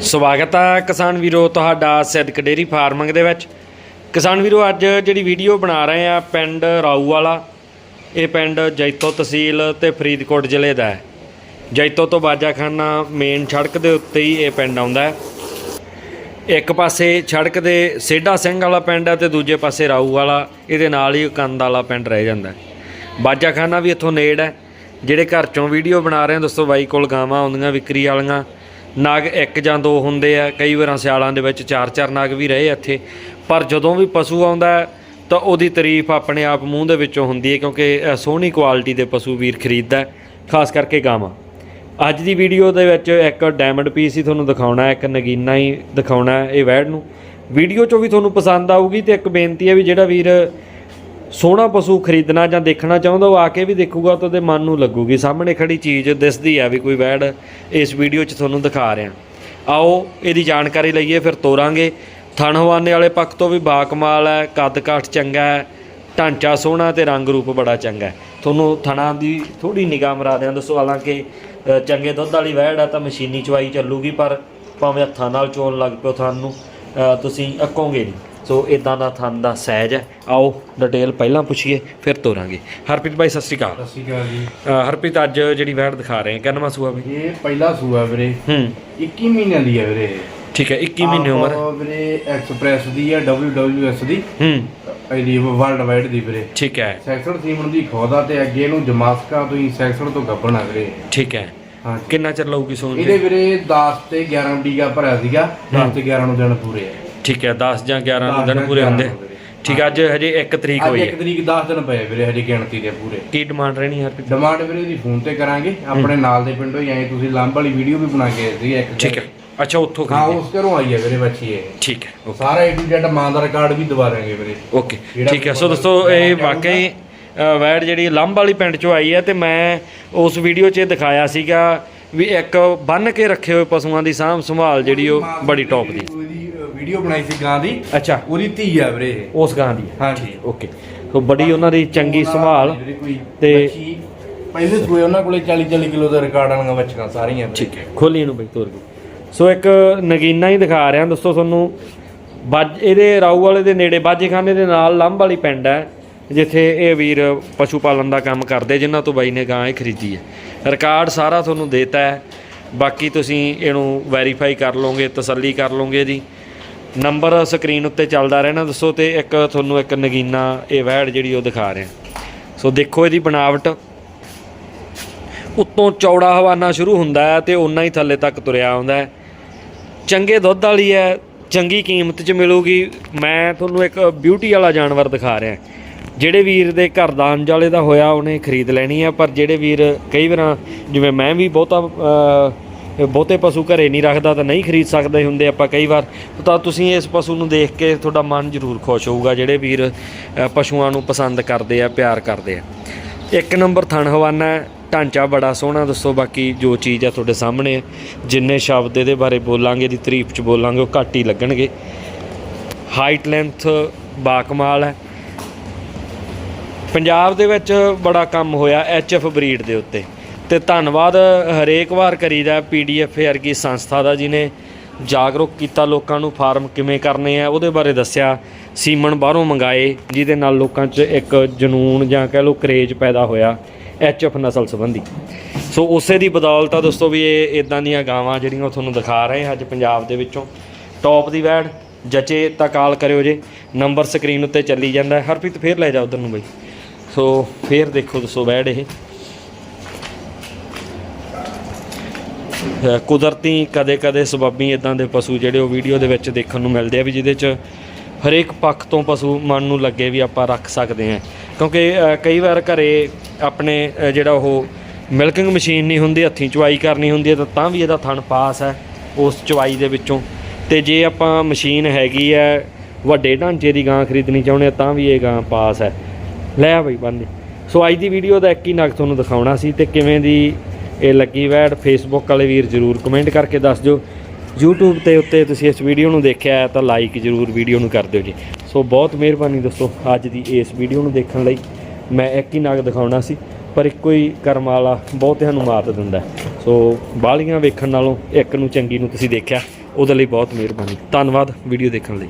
ਸਵਾਗਤ ਹੈ ਕਿਸਾਨ ਵੀਰੋ ਤੁਹਾਡਾ ਸਿੱਧਕ ਡੇਰੀ ਫਾਰਮਿੰਗ ਦੇ ਵਿੱਚ। ਕਿਸਾਨ ਵੀਰੋ, ਅੱਜ ਜਿਹੜੀ ਵੀਡੀਓ ਬਣਾ ਰਹੇ ਆ ਪਿੰਡ ਰਾਊ ਵਾਲਾ, ਇਹ ਪਿੰਡ ਜੈਤੋ ਤਹਿਸੀਲ ਤੇ ਫਰੀਦਕੋਟ ਜ਼ਿਲ੍ਹੇ ਦਾ ਹੈ। ਜੈਤੋ ਤੋਂ ਬਾਜਾਖਾਨਾ ਮੇਨ ਸੜਕ ਦੇ ਉੱਤੇ ਹੀ ਇਹ ਪਿੰਡ ਆਉਂਦਾ ਹੈ। ਇੱਕ ਪਾਸੇ ਸੜਕ ਦੇ ਸੇਡਾ ਸਿੰਘ ਵਾਲਾ ਪਿੰਡ ਹੈ ਤੇ ਦੂਜੇ ਪਾਸੇ ਰਾਊ ਵਾਲਾ, ਇਹਦੇ ਨਾਲ ਹੀ ਕੰਦ ਵਾਲਾ ਪਿੰਡ ਰਹਿ ਜਾਂਦਾ ਹੈ। ਬਾਜਾਖਾਨਾ ਵੀ ਇੱਥੋਂ ਨੇੜ ਹੈ। ਜਿਹੜੇ ਘਰ ਚੋਂ ਵੀਡੀਓ ਬਣਾ ਰਹੇ ਆ ਦੋਸਤੋ ਬਾਈ ਕੋਲ ਗਾਵਾਂ ਆਉਂਦੀਆਂ, ਵਿਕਰੀ ਵਾਲੀਆਂ ਨਾਗ ਇੱਕ ਜਾਂ ਦੋ ਹੁੰਦੇ ਆ, ਕਈ ਵਾਰਾਂ ਸਿਆਲਾਂ ਦੇ ਵਿੱਚ ਚਾਰ ਚਾਰ ਨਾਗ ਵੀ ਰਹੇ ਇੱਥੇ। ਪਰ ਜਦੋਂ ਵੀ ਪਸ਼ੂ ਆਉਂਦਾ ਤਾਂ ਉਹਦੀ ਤਾਰੀਫ ਆਪਣੇ ਆਪ ਮੂੰਹ ਦੇ ਵਿੱਚੋਂ ਹੁੰਦੀ ਹੈ, ਕਿਉਂਕਿ ਸੋਹਣੀ ਕੁਆਲਿਟੀ ਦੇ ਪਸ਼ੂ ਵੀਰ ਖਰੀਦਦਾ ਖਾਸ ਕਰਕੇ ਗਾਵਾਂ। ਅੱਜ ਦੀ ਵੀਡੀਓ ਦੇ ਵਿੱਚ ਇੱਕ ਡਾਇਮੰਡ ਪੀਸ ਹੀ ਤੁਹਾਨੂੰ ਦਿਖਾਉਣਾ ਇੱਕ ਨਗੀਨਾ ਹੀ ਦਿਖਾਉਣਾ ਇਹ ਵੈੜ ਨੂੰ। ਵੀਡੀਓ 'ਚੋਂ ਵੀ ਤੁਹਾਨੂੰ ਪਸੰਦ ਆਊਗੀ ਤੇ ਇੱਕ ਬੇਨਤੀ ਹੈ ਵੀ ਜਿਹੜਾ ਵੀਰ ਸੋਹਣਾ ਪਸ਼ੂ ਖਰੀਦਣਾ ਜਾਂ ਦੇਖਣਾ ਚਾਹੁੰਦਾ, ਉਹ ਆ ਕੇ ਵੀ ਦੇਖੂਗਾ ਤਾਂ ਉਹਦੇ ਮਨ ਨੂੰ ਲੱਗੂਗੀ। ਸਾਹਮਣੇ ਖੜੀ ਚੀਜ਼ ਦਿਸਦੀ ਆ ਵੀ ਕੋਈ ਵੈੜ ਇਸ ਵੀਡੀਓ 'ਚ ਤੁਹਾਨੂੰ ਦਿਖਾ ਰਿਹਾ। ਆਓ ਇਹਦੀ ਜਾਣਕਾਰੀ ਲਈਏ, ਫਿਰ ਤੋਰਾਂਗੇ। ਥਣ ਹਵਾਨੇ ਵਾਲੇ ਪੱਖ ਤੋਂ ਵੀ ਬਾਕਮਾਲ ਹੈ ਕੱਦ ਕਾਠ ਚੰਗਾ ਹੈ, ਢਾਂਚਾ ਸੋਹਣਾ ਤੇ ਰੰਗ ਰੂਪ ਬੜਾ ਚੰਗਾ ਤੁਹਾਨੂੰ ਥਣਾ ਦੀ ਥੋੜੀ ਨਿਗਾਹ ਮਰਾ ਦਿਆਂ, ਦੱਸੋ, ਹਾਲਾਂਕਿ ਚੰਗੇ ਦੁੱਧ ਵਾਲੀ ਵੈੜ ਆ ਤਾਂ ਮਸ਼ੀਨੀ ਚਵਾਈ ਚੱਲੂਗੀ, ਪਰ ਭਾਵੇਂ ਹੱਥਾਂ ਨਾਲ ਚੋਣ ਲੱਗ ਪਿਓ ਥਣ ਤੁਸੀਂ ਅੱਕੋਗੇ ਨਹੀਂ। ਸੋ ਇਦਾਂ ਦਾ ਥਣ ਦਾ ਸਾਈਜ਼ ਹੈ। ਆਓ ਡਿਟੇਲ ਪਹਿਲਾਂ ਪੁੱਛੀਏ ਫਿਰ ਤੋਰਾਂਗੇ। ਹਰਪ੍ਰੀਤ ਭਾਈ ਸਤਿ ਸ਼੍ਰੀ ਅਕਾਲ। ਸਤਿ ਸ਼੍ਰੀ ਅਕਾਲ ਜੀ। ਹਰਪ੍ਰੀਤ ਅੱਜ ਜਿਹੜੀ ਵੈੜ ਦਿਖਾ ਰਹੇ ਹਾਂ ਕਿੰਨਵਾਂ ਸੂਆ ਵੀ ਇਹ ਪਹਿਲਾ ਸੂਆ ਵੀਰੇ। ਹੂੰ। 21 ਮਹੀਨਿਆਂ ਦੀ ਹੈ ਵੀਰੇ ਠੀਕ ਹੈ 21 ਮਹੀਨੇ ਉਮਰ ਆਹ ਵੀਰੇ ਐਕਸਪ੍ਰੈਸ ਦੀ ਹੈ WWS ਦੀ। ਹੂੰ। ਇਹਦੀ ਵਰਲਡ ਵਾਈਡ ਦੀ ਵੀਰੇ। ਠੀਕ ਹੈ। ਸੈਕਸਡ ਸੀਮਨ ਦੀ ਖੋਦਾ ਤੇ ਅੱਗੇ ਇਹਨੂੰ ਜਮਾਸਕਾ ਤੋਂ ਹੀ ਤੋਂ ਗੱਬਣਾ ਵੀਰੇ। ਠੀਕ ਹੈ। ਹਾਂ ਕਿੰਨਾ ਚਿਰ ਲਊਗੀ ਸੂਣ ਇਹਦੇ ਜੀ ਵੀਰੇ 10 ਤੇ 11 ਟੀਕਾ ਭਰਿਆ ਸੀਗਾ 10 ਤੇ 11 ਨੂੰ ਦਿਨ ਪੂਰੇ ਹੈ ਠੀਕ ਹੈ 10 ਜਾਂ 11 ਨੂੰ 10 ਦਿਨ ਪੂਰੇ 11 ਹੁੰਦੇ। ਠੀਕ ਹੈ ਅੱਜ ਹਜੇ 1 ਤਰੀਕ ਅੱਜ ਹੋਈ ਹੈ। ਤਰੀਕ 10 ਦਿਨ ਪਏ ਵੀਰੇ ਹਜੇ ਗਿਣਤੀ ਦੇ ਪੂਰੇ। ਕੀ ਡਿਮਾਂਡ ਰਹਿਣੀ ਹਰਪ੍ਰੀਤ? ਡਿਮਾਂਡ ਵੀਰੇ ਦੀ ਫੋਨ ਤੇ ਕਰਾਂਗੇ। ਆਪਣੇ ਨਾਲ ਦੇ ਪਿੰਡੋਂ ਹੀ ਆਏ ਤੁਸੀਂ ਲੰਬ ਵਾਲੀ ਵੀਡੀਓ ਵੀ ਬਣਾ ਕੇ ਸੀ ਇੱਕ ਠੀਕ ਹੈ। ਅੱਛਾ ਉੱਥੋਂ ਹਾਂ ਉਸ ਘਰੋਂ ਆਈ ਹੈ ਵੀਰੇ ਬੱਚੀ ਇਹ। ਠੀਕ ਹੈ ਸਾਰਾ ਏ ਟੂ ਜ਼ੈਡ ਮਾਂ ਦਾ ਰਿਕਾਰਡ ਵੀ ਦਵਾ ਦਾਂਗੇ ਵੀਰੇ। ਓਕੇ ਠੀਕ ਹੈ। ਸੋ ਦੋਸਤੋ ਇਹ ਵਾਕਈ ਵੈੜ ਜਿਹੜੀ ਲੰਬ ਵਾਲੀ ਪਿੰਡ ਚੋਂ ਆਈ ਹੈ ਤੇ ਮੈਂ ਉਸ ਵੀਡੀਓ 'ਚ ਇਹ ਦਿਖਾਇਆ ਸੀਗਾ ਵੀ ਇੱਕ ਬੰਨ ਕੇ ਰੱਖੇ ਹੋਏ ਪਸ਼ੂਆਂ ਦੀ ਸਾਂਭ ਸੰਭਾਲ ਜਿਹੜੀ ਉਹ ਬੜੀ ਟੌਪ ਦੀ। ਵੀਡੀਓ ਬਣਾਈ ਸੀ ਗਾਂ ਦੀ। ਅੱਛਾ। ਉਹਦੀ ਧੀ ਆ ਵੀਰੇ ਇਹ। ਉਸ ਗਾਂ ਦੀ ਹੈ। ਹਾਂਜੀ। ਓਕੇ। ਸੋ ਬੜੀ ਉਹਨਾਂ ਦੀ ਚੰਗੀ ਸੰਭਾਲ ਵੀਰੇ ਕੋਈ ਤੇ- ਬੱਚੀ ਪਹਿਲੇ ਸੂਏ ਉਹਨਾਂ ਕੋਲੇ 40 40 ਕਿਲੋ ਦਾ ਰਿਕਾਰਡ ਵਾਲੀਆਂ ਬੱਚੀਆਂ ਸਾਰੀਆਂ ਵੀਰੇ। ਠੀਕ ਹੈ। ਖੋਲੀ ਇਹਨੂੰ ਬਈ ਤੋਰ ਕੇ। ਸੋ ਇੱਕ ਨਗੀਨਾ ਹੀ ਦਿਖਾ ਰਿਹਾ। ਦੋਸਤੋ ਤੁਹਾਨੂੰ ਬਾਜ ਇਹਦੇ ਰਾਊ ਵਾਲੇ ਦੇ ਨੇੜੇ ਬਾਜੇਖਾਨੇ ਦੇ ਨਾਲ ਲੰਬ ਵਾਲੀ ਪਿੰਡ ਹੈ ਜਿੱਥੇ ਇਹ ਵੀਰ ਪਸ਼ੂ ਪਾਲਣ ਦਾ ਕੰਮ ਕਰਦੇ ਜਿਨ੍ਹਾਂ ਤੋਂ ਬਾਈ ਨੇ ਗਾਂ ਇਹ ਖਰੀਦੀ ਹੈ। ਰਿਕਾਰਡ ਸਾਰਾ ਤੁਹਾਨੂੰ ਦੇਤਾ ਹੈ। ਬਾਕੀ ਤੁਸੀਂ ਇਹਨੂੰ ਵੈਰੀਫਾਈ ਕਰ ਲਓਗੇ ਤਸੱਲੀ ਕਰ ਲਓਗੇ ਇਹਦੀ ਨੰਬਰ ਸਕਰੀਨ ਉੱਤੇ ਚੱਲਦਾ ਰਹਿਣਾ, ਦੱਸੋ ਤੇ ਇੱਕ ਤੁਹਾਨੂੰ ਇੱਕ ਨਗੀਨਾ ਇਹ ਵੈੜ ਜਿਹੜੀ ਉਹ ਦਿਖਾ ਰਿਹਾ ਸੋ ਦੇਖੋ ਇਹਦੀ ਬਣਾਵਟ। ਉੱਤੋਂ ਚੌੜਾ ਹਵਾਨਾ ਸ਼ੁਰੂ ਹੁੰਦਾ ਹੈ ਤੇ ਉਨਾ ਹੀ ਥੱਲੇ ਤੱਕ ਤੁਰਿਆ ਆਉਂਦਾ ਹੈ। ਚੰਗੇ ਦੁੱਧ ਵਾਲੀ ਹੈ, ਚੰਗੀ ਕੀਮਤ 'ਚ ਮਿਲੂਗੀ। ਮੈਂ ਤੁਹਾਨੂੰ ਇੱਕ ਬਿਊਟੀ ਵਾਲਾ ਜਾਨਵਰ ਦਿਖਾ ਰਿਹਾ ਜਿਹੜੇ ਵੀਰ ਦੇ ਘਰ ਦਾ ਅੰਜਾਲੇ ਦਾ ਹੋਇਆ, ਉਹਨੇ ਖਰੀਦ ਲੈਣੀ ਹੈ, ਪਰ ਜਿਹੜੇ ਵੀਰ ਕਈ ਵਾਰਾਂ, ਜਿਵੇਂ ਮੈਂ ਵੀ ਬਹੁਤਾ ਬਹੁਤੇ ਪਸ਼ੂ ਘਰੇ ਨਹੀਂ ਰੱਖਦਾ ਤਾਂ ਨਹੀਂ ਖਰੀਦ ਸਕਦੇ ਹੁੰਦੇ ਆਪਾਂ ਕਈ ਵਾਰ। ਤਾਂ ਤੁਸੀਂ ਇਸ ਪਸ਼ੂ ਨੂੰ ਦੇਖ ਕੇ ਤੁਹਾਡਾ ਮਨ ਜ਼ਰੂਰ ਖੁਸ਼ ਹੋਊਗਾ, ਜਿਹੜੇ ਵੀਰ ਪਸ਼ੂਆਂ ਨੂੰ ਪਸੰਦ ਕਰਦੇ ਆ, ਪਿਆਰ ਕਰਦੇ ਆ। ਇੱਕ ਨੰਬਰ ਥਣ ਹਵਾਨਾ, ਢਾਂਚਾ ਬੜਾ ਸੋਹਣਾ, ਦੱਸੋ ਬਾਕੀ ਜੋ ਚੀਜ਼ ਆ ਤੁਹਾਡੇ ਸਾਹਮਣੇ। ਹੈ। ਜਿੰਨੇ ਸ਼ਬਦ ਇਹਦੇ ਬਾਰੇ ਬੋਲਾਂਗੇ, ਦੀ ਤਾਰੀਫ ਚ ਬੋਲਾਂਗੇ, ਉਹ ਘੱਟ ਹੀ ਲੱਗਣਗੇ। ਹਾਈਟ ਲੈਂਥ ਬਾਕਮਾਲ ਹੈ। ਪੰਜਾਬ ਦੇ ਵਿੱਚ ਬੜਾ ਕੰਮ ਹੋਇਆ ਐਚਐਫ ਬਰੀਡ ਦੇ ਉੱਤੇ। ਤੇ ਧੰਨਵਾਦ ਹਰੇਕ ਵਾਰ ਕਰੀਦਾ ਪੀਡੀਐਫ ਵਰਗੀ ਸੰਸਥਾ ਦਾ ਜਿਹਨੇ ਜਾਗਰੂਕ ਕੀਤਾ ਲੋਕਾਂ ਨੂੰ ਫਾਰਮ ਕਿਵੇਂ ਕਰਨੇ ਆ, ਉਹਦੇ ਬਾਰੇ ਦੱਸਿਆ, ਸੀਮਨ ਬਾਹਰੋਂ ਮੰਗਾਏ, ਜਿਹਦੇ ਨਾਲ ਲੋਕਾਂ 'ਚ ਇੱਕ ਜਨੂਨ ਜਾਂ ਕਹਿ ਲਓ ਕਰੇਜ ਪੈਦਾ ਹੋਇਆ ਐਚਐਫ ਨਸਲ ਸੰਬੰਧੀ। ਸੋ ਉਸੇ ਦੀ ਬਦੌਲਤ ਆ ਦੋਸਤੋ ਵੀ ਇਹ ਇਦਾਂ ਦੀਆਂ ਗਾਵਾਂ ਜਿਹੜੀਆਂ ਉਹ ਤੁਹਾਨੂੰ ਦਿਖਾ ਰਹੇ ਹਾਂ ਅੱਜ ਪੰਜਾਬ ਦੇ ਵਿੱਚੋਂ। ਟੌਪ ਦੀ ਵੈੜ, ਜਚੇ ਤਾਂ ਕਾਲ ਕਰਿਓ ਜੇ, ਨੰਬਰ ਸਕਰੀਨ ਉੱਤੇ ਚੱਲੀ ਜਾਂਦਾ। ਹਰਪ੍ਰੀਤ, ਫੇਰ ਲੈ ਜਾ ਉਧਰ ਨੂੰ ਬਈ। ਸੋ ਫੇਰ ਦੇਖੋ ਦੱਸੋ ਵੈੜ ਇਹ। ਕੁਦਰਤੀ ਕਦੇ-ਕਦੇ ਸਬੱਬੀ ਇਦਾਂ ਦੇ ਪਸ਼ੂ ਜਿਹੜੇ ਉਹ ਵੀਡੀਓ ਦੇ ਵਿੱਚ ਦੇਖਣ ਨੂੰ ਮਿਲਦੇ ਆ ਵੀ ਜਿਹਦੇ 'ਚ ਹਰੇਕ ਪੱਖ ਤੋਂ ਪਸ਼ੂ ਮਨ ਨੂੰ ਲੱਗੇ ਵੀ ਆਪਾਂ ਰੱਖ ਸਕਦੇ ਹਾਂ। ਕਿਉਂਕਿ ਕਈ ਵਾਰ ਘਰੇ ਆਪਣੇ ਜਿਹੜਾ ਉਹ ਮਿਲਕਿੰਗ ਮਸ਼ੀਨ ਨਹੀਂ ਹੁੰਦੀ, ਹੱਥੀਂ ਚਵਾਈ ਕਰਨੀ ਹੁੰਦੀ ਹੈ ਤਾਂ ਤਾਂ ਵੀ ਇਹਦਾ ਥਣ ਪਾਸ ਹੈ ਉਸ ਚਵਾਈ ਦੇ ਵਿੱਚੋਂ। ਤੇ ਜੇ ਆਪਾਂ ਮਸ਼ੀਨ ਹੈਗੀ ਹੈ, ਵੱਡੇ ਢਾਂਚੇ ਦੀ ਗਾਂ ਖਰੀਦਣੀ ਚਾਹੁੰਦੇ ਆ ਤਾਂ ਵੀ ਇਹ ਗਾਂ ਪਾਸ ਹੈ। ਲੈ ਬਈ ਬੰਦੇ ਸੋ ਅੱਜ ਦੀ ਵੀਡੀਓ ਦਾ ਇੱਕ ਹੀ ਨਗ ਤੁਹਾਨੂੰ ਦਿਖਾਉਣਾ ਸੀ ਤੇ ਕਿਵੇਂ ਦੀ ਇਹ ਲੱਗੀ ਵੈਡ ਫੇਸਬੁੱਕ ਵਾਲੇ ਵੀਰ ਜਰੂਰ ਕਮੈਂਟ ਕਰਕੇ ਦੱਸ ਦਿਓ। YouTube ਤੇ ਉੱਤੇ ਤੁਸੀਂ ਇਸ ਵੀਡੀਓ ਨੂੰ ਦੇਖਿਆ ਹੈ ਤਾਂ ਲਾਈਕ ਜਰੂਰ ਵੀਡੀਓ ਨੂੰ ਕਰ ਦਿਓ ਜੀ। ਸੋ ਬਹੁਤ ਮਿਹਰਬਾਨੀ ਦੋਸਤੋ ਅੱਜ ਦੀ ਇਸ ਵੀਡੀਓ ਨੂੰ ਦੇਖਣ ਲਈ। ਮੈਂ ਇੱਕ ਹੀ ਨਾਗ ਦਿਖਾਉਣਾ ਸੀ, ਪਰ ਇੱਕੋ ਹੀ ਕਰਮ ਵਾਲਾ ਬਹੁਤਿਆਂ ਨੂੰ ਮਾਤ ਦਿੰਦਾ ਸੋ ਬਾਲੀਆਂ ਵੇਖਣ ਨਾਲੋਂ ਇੱਕ ਨੂੰ ਚੰਗੀ ਨੂੰ ਤੁਸੀਂ ਦੇਖਿਆ, ਉਹਦੇ ਲਈ ਬਹੁਤ ਮਿਹਰਬਾਨੀ। ਧੰਨਵਾਦ ਵੀਡੀਓ ਦੇਖਣ ਲਈ।